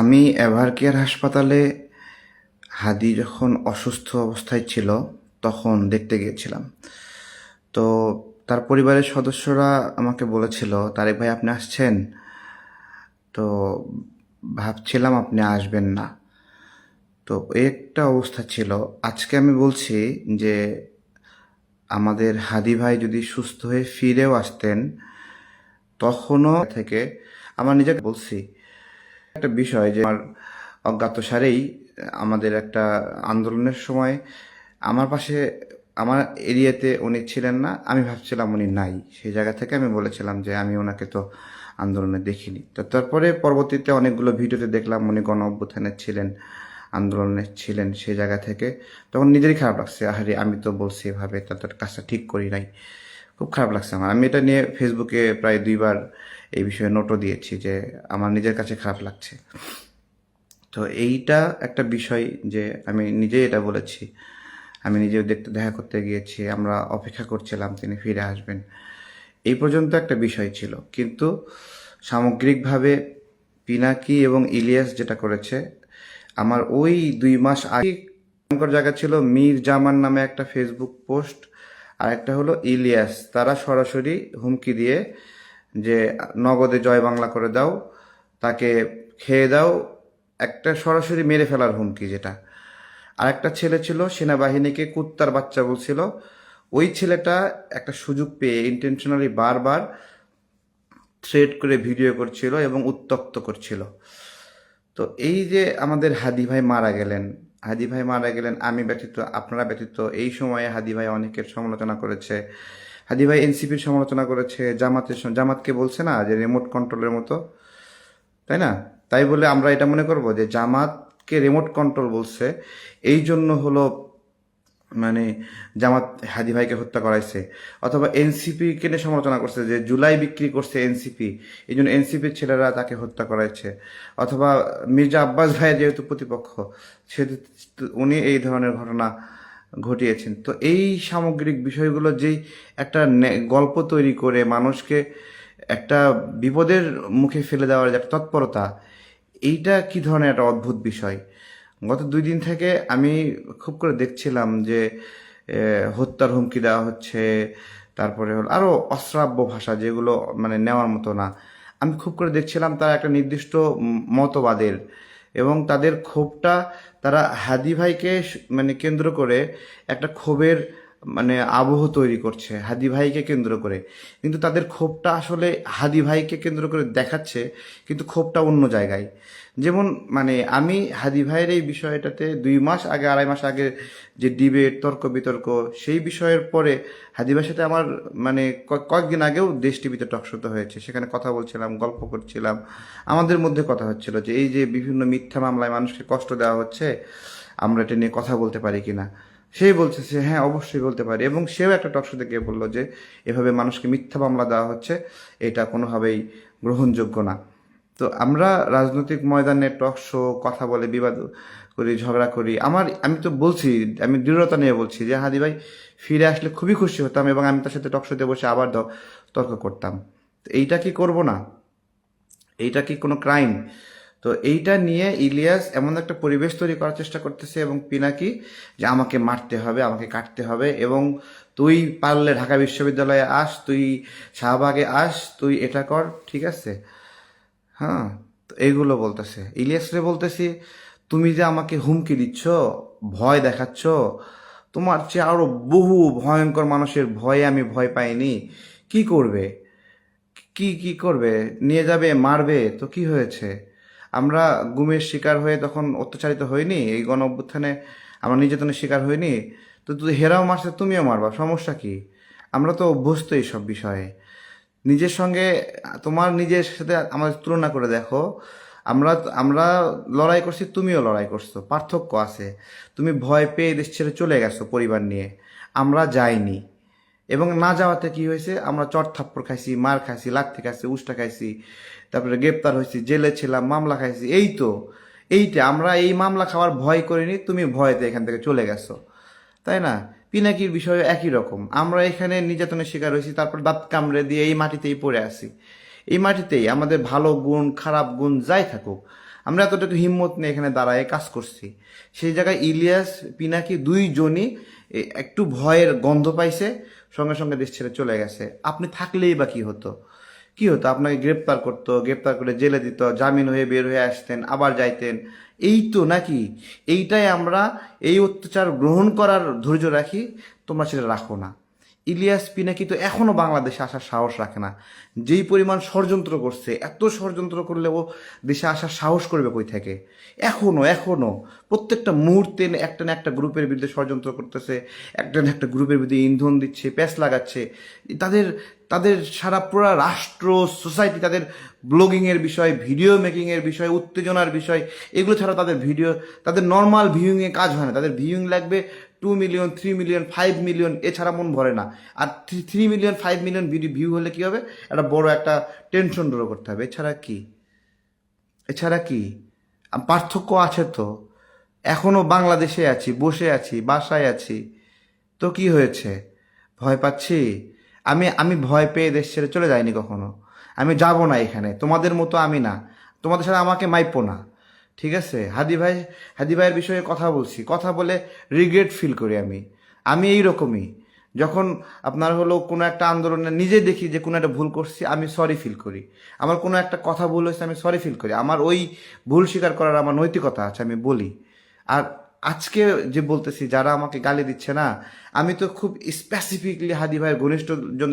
আমি ever care হাসপাতালে হাদি যখন অসুস্থ অবস্থায় ছিল, তখন দেখতে গিয়েছিলাম। তো তার পরিবারের সদস্যরা আমাকে বলেছিল, তারেক ভাই, আপনি আসছেন? তো ভাবছিলাম, আপনি আসবেন না। তো একটা অবস্থা ছিল। আজকে আমি বলছি যে, আমাদের হাদি ভাই যদি সুস্থ হয়ে ফিরেও আসতেন, তখনও থেকে আমার নিজেকে বলছি একটা বিষয় যে আমার অজ্ঞাতসারেই আমাদের একটা আন্দোলনের সময় আমার পাশে, আমার এরিয়াতে উনি ছিলেন না, আমি ভাবছিলাম উনি নাই। সেই জায়গা থেকে আমি বলেছিলাম যে আমি ওনাকে তো আন্দোলনে দেখিনি। তো তারপরে পরবর্তীতে অনেকগুলো ভিডিওতে দেখলাম উনি গণ অভ্যুত্থানে ছিলেন, আন্দোলনে ছিলেন সেই জায়গা থেকে। তখন নিজেরই খারাপ লাগছে, আহারে আমি তো বলছি এভাবে তাদের কাজটা ঠিক করি নাই। খুব খারাপ লাগছে আমার। আমি এটা নিয়ে ফেসবুকে প্রায় দুইবার এই বিষয়ে নোটও দিয়েছি যে আমার নিজের কাছে খারাপ লাগছে। তো এইটা একটা বিষয় যে আমি নিজেই এটা বলেছি। আমি নিজেও দেখতে, দেখা করতে গিয়েছি, আমরা অপেক্ষা করছিলাম, তিনি ফিরে আসবেন। এই পর্যন্ত একটা বিষয় ছিল। কিন্তু সামগ্রিকভাবে পিনাকি এবং ইলিয়াস যেটা করেছে, আমার ওই দুই মাস আগে জায়গা ছিল। মীর জামান নামে একটা ফেসবুক পোস্ট আর একটা হলো ইলিয়াস। তারা সরাসরি হুমকি দিয়ে যে, নগদে জয় বাংলা করে দাও, তাকে খেয়ে দাও, একটা সরাসরি মেরে ফেলার হুমকি যেটা। আর একটা ছেলে ছিল, সেনাবাহিনীকে কুত্তার বাচ্চা বলছিল। ওই ছেলেটা একটা সুযোগ পেয়ে ইন্টেনশনালি বারবার থ্রেড করে ভিডিও করছিল এবং উত্তক্ত করছিল। তো এই যে আমাদের হাদি ভাই মারা গেলেন হাদি ভাই মারা গেলেন, আমি ব্যতীত আপনারা ব্যতীত এই সময়ে হাদি ভাই অনেকের সমালোচনা করেছে। হাদি ভাই এনসিপির সমালোচনা করেছে, জামাতের জামাতকে বলছে না যে রিমোট কন্ট্রোলের মতো, তাই না? তাই বলে আমরা এটা মনে করব যে জামাতকে রিমোট কন্ট্রোল বলছে। এই জন্য হলো মানে জামাত হাদি ভাইকে হত্যা করাইছে। অথবা এনসিপি কে নিয়ে সমালোচনা করছে যে জুলাই বিক্রি করছে এনসিপি। এই জন্য এনসিপির ছেলেরা তাকে হত্যা করাইছে। অথবা মির্জা আব্বাস ভাইয়ের যেহেতু প্রতিপক্ষ সে উনি এই ধরনের ঘটনা ঘটিয়েছেন। তো এই সামগ্রিক বিষয়গুলো যেই একটা গল্প তৈরি করে মানুষকে একটা বিপদের মুখে ফেলে দেওয়ার যে একটা তৎপরতা, এইটা কি ধরনের একটা অদ্ভুত বিষয়? গত দুই দিন থেকে আমি খুব করে দেখছিলাম যে হত্যার হুমকি দেওয়া হচ্ছে, তারপরে হলো আরও অশ্রাব্য ভাষা যেগুলো মানে নেওয়ার মতো না। আমি খুব করে দেখছিলাম তারা একটা নির্দিষ্ট মতবাদের এবং তাদের ক্ষোভটা তারা হাদি ভাইকে মানে কেন্দ্র করে একটা ক্ষোভের মানে আবহ তৈরি করছে, হাদি ভাইকে কেন্দ্র করে। কিন্তু তাদের ক্ষোভটা আসলে হাদি ভাইকে কেন্দ্র করে দেখাচ্ছে, কিন্তু ক্ষোভটা অন্য জায়গায়। যেমন মানে আমি হাদি ভাইয়ের এই বিষয়টাতে দুই মাস আগে, আড়াই মাস আগে যে ডিবেট, তর্ক বিতর্ক, সেই বিষয়ের পরে হাদি ভাইয়ের সাথে আমার মানে কয়েকদিন আগেও দেশ টিভিতে টকশোত হয়েছে। সেখানে কথা বলছিলাম, গল্প করছিলাম। আমাদের মধ্যে কথা হচ্ছিল যে, এই যে বিভিন্ন মিথ্যা মামলায় মানুষকে কষ্ট দেওয়া হচ্ছে, আমরা এটা নিয়ে কথা বলতে পারি কিনা। সেই বলছে সে হ্যাঁ অবশ্যই বলতে পারি। এবং সেও একটা টকশোতে গিয়ে বলল যে, এভাবে মানুষকে মিথ্যা মামলা দেওয়া হচ্ছে, এটা কোনোভাবেই গ্রহণযোগ্য না। তো আমরা রাজনৈতিক ময়দানে টক শো, কথা বলে, বিবাদ করি, ঝগড়া করি। আমার, আমি তো বলছি, আমি দৃঢ়তা নিয়ে বলছি যে, হাদি ভাই, ফিরে আসলে খুবই খুশি হতাম এবং আমি তার সাথে টক শোতে বসে আবার তর্ক করতাম। তো এইটা কি করব না? এইটা কি কোনো ক্রাইম? তো এইটা নিয়ে ইলিয়াস এমন একটা পরিবেশ তৈরি করার চেষ্টা করতেছে এবং পিনাকি যে আমাকে মারতে হবে, আমাকে কাটতে হবে এবং তুই পারলে ঢাকা বিশ্ববিদ্যালয়ে আস, তুই শাহবাগে আস, তুই এটা কর, ঠিক আছে? হ্যাঁ তো এইগুলো বলতেছে। ইলিয়াসরে বলতেছি, তুমি যে আমাকে হুমকি দিচ্ছ, ভয় দেখাচ্ছ, তোমার চেয়ে আরও বহু ভয়ঙ্কর মানুষের ভয়ে আমি ভয় পাইনি, কি করবে? কি কি করবে? নিয়ে যাবে, মারবে, তো কি হয়েছে? আমরা গুমের শিকার হয়ে তখন অত্যাচারিত হইনি, এই গণ অভ্যুত্থানে আমরা নির্যাতনের শিকার হইনি। তো তুই হেরাও মারছে তুমিও মারবা, সমস্যা কি? আমরা তো অভ্যস্ত এইসব বিষয়ে। নিজের সঙ্গে, তোমার নিজের সাথে আমাদের তুলনা করে দেখো। আমরা আমরা লড়াই করছি, তুমিও লড়াই করছ, পার্থক্য আছে। তুমি ভয় পেয়ে দেশ ছেড়ে চলে গেছো পরিবার নিয়ে। আমরা যাইনি। এবং না যাওয়াতে কি হয়েছে? আমরা চট থাপ্পড় খাইছি, মার খাইছি লাথি খাইছি, উষ্টা খাইছি, তারপরে গ্রেপ্তার হয়েছি জেলে ছিলাম, মামলা খাইছি। এই তো, এইটা আমরা এই মামলা খাওয়ার ভয় করিনি, তুমি ভয়তে এখান থেকে চলে গেছো। তাই না? পিনাকির বিষয়ে একই রকম। আমরা এখানে নির্যাতনের শিকার হয়েছি, তারপর দাঁত কামড়ে দিয়ে এই মাটিতেই পড়ে আছি। এই মাটিতেই আমাদের ভালো গুণ, খারাপ গুণ যাই থাকুক, আমরা এতটুকু হিম্মত নিয়ে এখানে দাঁড়ায় কাজ করছি। সেই জায়গায় ইলিয়াস, পিনাকি দুইজনই একটু ভয়ের গন্ধ পাইছে। সঙ্গে সঙ্গে দেশ ছেড়ে চলে গেছে। আপনি থাকলেই বা কি হতো? কি হতো? আপনাকে গ্রেপ্তার করতো, গ্রেপ্তার করে জেলে দিত, জামিন হয়ে বের হয়ে আসতেন, আবার যাইতেন। এই তো নাকি? এইটাই আমরা এই অত্যাচার গ্রহণ করার ধৈর্য রাখি, তোমরা সেটা রাখো না। ইলিয়াস পি পিনাকি তো এখনও বাংলাদেশে আসার সাহস রাখে না। যেই পরিমাণ ষড়যন্ত্র করছে, এত ষড়যন্ত্র করলে ও দেশে আসার সাহস করবে কই থেকে? এখনও এখনও। প্রত্যেকটা মুহূর্তে একটা না একটা গ্রুপের বিরুদ্ধে ষড়যন্ত্র করতেছে, একটা না একটা গ্রুপের বিরুদ্ধে ইন্ধন দিচ্ছে প্যাস লাগাচ্ছে। তাদের তাদের সারা পুরা রাষ্ট্র সোসাইটি তাদের ব্লগিংয়ের বিষয় ভিডিও মেকিংয়ের বিষয়, উত্তেজনার বিষয়, এগুলো ছাড়া তাদের ভিডিও তাদের নর্মাল ভিউইংয়ে কাজ হয় না। তাদের ভিউইং লাগবে two million three million five million এছাড়া মন ভরে না। আর three million five million video view হলে কী হবে? একটা বড় একটা টেনশন ড্র করতে হবে। এছাড়া কি? এছাড়া কি? পার্থক্য আছে তো। এখনও বাংলাদেশে আছি, বসে আছি, বাসায় আছি। তো কি হয়েছে? ভয় পাচ্ছি? আমি আমি ভয় পেয়ে দেশ ছেড়ে চলে যাইনি কখনো। আমি যাব না এখানে। তোমাদের মতো আমি না। তোমাদের সাথে আমাকে মাইপো না। ঠিক আছে? হাদি ভাই, হাদি ভাইয়ের বিষয়ে কথা বলছি। কথা বলে রিগ্রেট ফিল করি আমি। আমি এই রকমই যখন আপনার হলো কোনো একটা আন্দোলনে নিজে দেখি যে কোনো একটা ভুল করছি, আমি সরি ফিল করি। আমার কোনো একটা কথা ভুল হয়েছে, আমি সরি ফিল করি। আমার ওই ভুল স্বীকার করার আমার নৈতিকতা আছে, আমি বলি। আর আজকে যে বলতেছি, যারা আমাকে গালি দিচ্ছে না, আমি তো খুব স্পেসিফিকলি হাদি ভাইয়ের ঘনিষ্ঠ জন